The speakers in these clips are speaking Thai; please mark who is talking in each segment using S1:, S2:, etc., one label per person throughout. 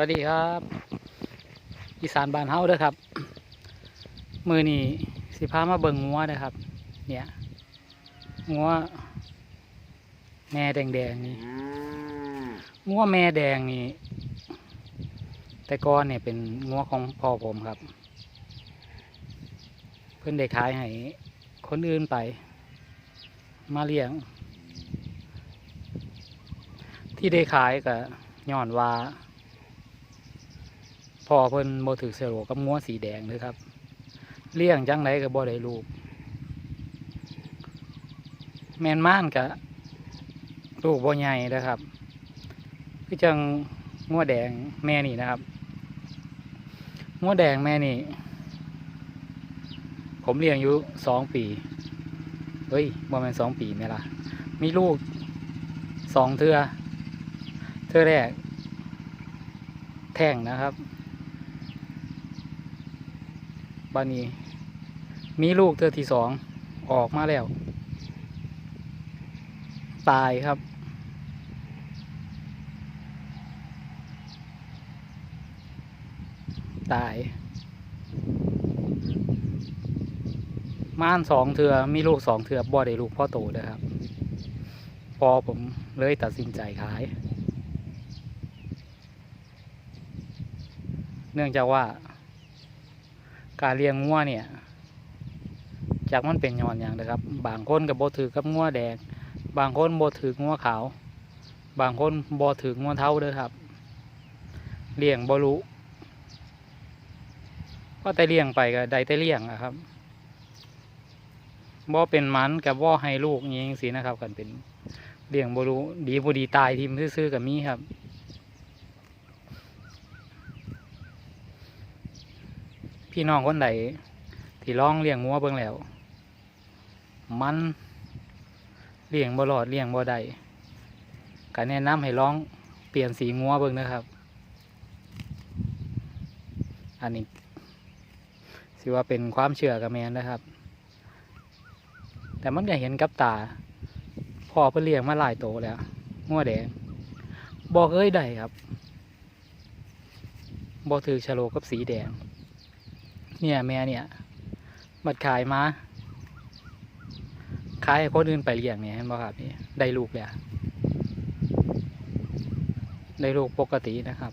S1: วัสดีครับอีสานบ้านเฮาเด้อครับ มือนี่สิพามาเบิ่งงัวเด้อครับ เนี่ยงัวแม่แดงๆนี่งัวแม่แดงนี่ แต่ก่อนเนี่ยเป็นงัวของพ่อผมครับ เพิ่นได้ขายให้คนอื่นไป มาเลี้ยง ที่ได้ขายก็ย้อนว่า พอเพิ่นบ่ถือเสโลกับงัวสีแดงเลยครับ เลี้ยงจังไดก็บ่ได้ลูก แมนม่านก็ลูกบ่ใหญ่นะครับคือจังงัวแดงแม่นี่นะครับงัวแดงแม่นี่ ผมเลี้ยงอยู่สองปี เฮ้ยบ่แม่นสองปีแม่ล่ะ มีลูกสองเทือเทือแรกแท่งนะครับ บานีมีลูกเธอที่สองออกมาแล้ว ตายครับ ตาย ม่านสองเถือมีลูกสองเถือบ่ได้ลูกพ่อโตเลยครับ พอผมเลยตัดสินใจขาย เนื่องจากว่า การเลี้ยงงัวเนี่ยจากมันเป็นย้อนอย่างนะครับ บางคนกับโบถือกับงัวแดง บางคนโบถืองัวขาว บางคนโบถืองัวเทาเด้อครับ เลี้ยงบรู้ก็แต่เลี้ยงไปก็ได้แต่เลี้ยงอะครับบ่เป็นมันกับบ่ให้ลูกอยังสินะครับกันเป็นเลี้ยงบรู้ดีบ่ดีตายทิมซื่อๆกับมีครับ พี่น้องคนใดที่ลองเลี้ยงงัวเบิ่งแล้ว มันเลี้ยงบ่รอดเลี้ยงบ่ได้ก็แนะนำให้ลองเปลี่ยนสีงัวเบิ่งนะครับ อันนี้สิว่าเป็นความเชื่อกับแมนนะครับ แต่มันก็เห็นกับตาพ่อเพิ่นเลี้ยงมาหลายโตแล้วงัวแดงบอกเอ้ยได้ครับบ่ถือชะโลกับสีแดง เนี่ยแม่เนี่ย บัดขายมา ขายให้คนอื่นไปเลี้ยงเนี่ยเห็นบ่ครับนี่ได้ลูกแล้วได้ลูกปกตินะครับ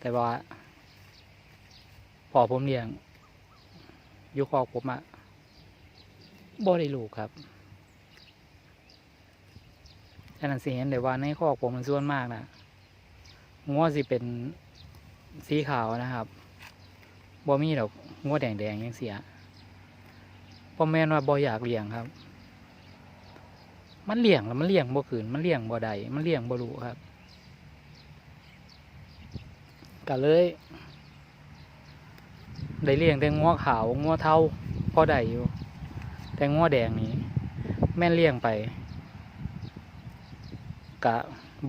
S1: แต่ว่าพอผมเลี้ยงยุคอกผมอะบ่ได้ลูกครับฉะนั้นสิเห็นเลยว่าในคอกผมมันส่วนมากนะงัวสิเป็นสีขาวนะครับ บ่มีดอกงัวแดงแดงยังเสียบ่แม่นว่าบ่อยากเลี้ยงครับ มันเลี้ยงแล้วมันเลี้ยงบ่ขืนมันเลี้ยงบ่ได้มันเลี้ยงบ่รู้ครับก็เลยได้เลี้ยงแต่งัวขาวงัวเทาพอได้อยู่ แต่งัวแดงนี่แม่นเลี้ยงไปกะ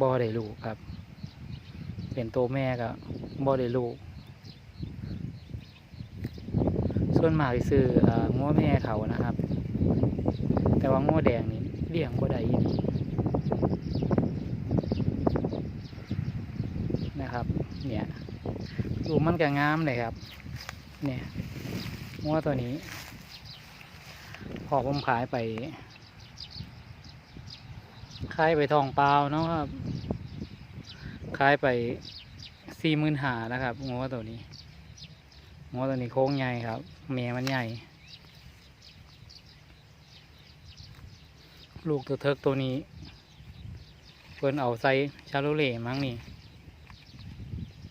S1: บ่ได้ลูกครับ เป็นตัวแม่ก็บ่ได้ลูก ส่วนมากซื้อเอ่องัวแม่เขานะครับ แต่ว่างัวแดงนี่เลี้ยงบ่ได้อีหลีนะครับ เนี่ยดูมันก็งามเลยครับ เนี่ยงัวตัวนี้ พอผมขายไปขายไปทองเปล่าเนาะครับขายไปสี่หมื่นหานะครับงัวตัวนี้ งัวตัวนี้โค้งใหญ่ครับเมียมันใหญ่ ลูกตัวเทิกตัวนี้เพิ่นเอาใส่ชาโลเล่มั้งนี่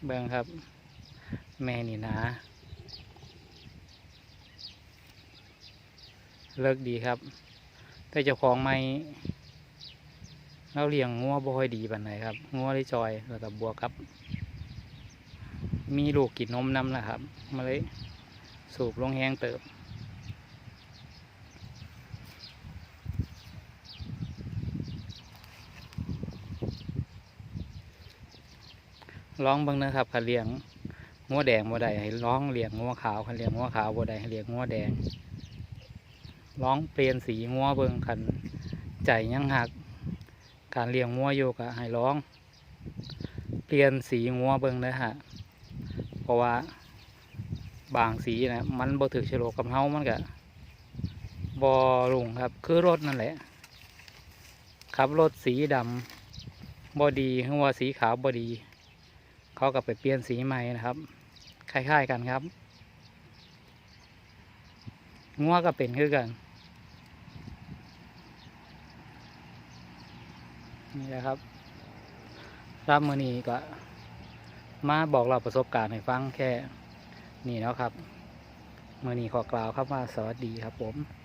S1: เบิ่งครับ แม่นี่นะเลิกดีครับ แต่เจ้าของไม่เราเลี้ยงงัวบ่ค่อยดีปานไหนครับงัวได้จอยแล้วก็บวกกับ มีลูกกินนมน้ำนะครับมาเลยสูบลงแห้งเติบลองบิ่งนะครับขันเลี้ยงงัวแดงบ่ได้ให้ลองเลี้ยงงัวขาวขันเลี้ยงงัวขาวบ่ได้ให้เลี้ยงงัวแดงลองเปลี่ยนสีงัวเบิงขันใจยังหัก การเลี้ยงงัวอยู่ก็ให้ลอง เปลี่ยนสีงัวเบิ่งนะฮะ ราะว่าบางสีนะมันบ่ถือชะโลกกับเฮามันก็บ่ลุงครับ คือรถนั่นแหละขับรถสีดำบ่ดีหรือว่าสีขาวบ่ดี เขาก็ไปเปลี่ยนสีใหม่นะครับ คล้ายๆกันครับงัวก็เป็นคือกัน นี่แหละครับรับมือนี้ก็ มาบอกเราประสบการณ์ให้ฟังแค่นี่เนาะครับเมื่อนี้ขอกล่าวครับว่าสวัสดีครับผม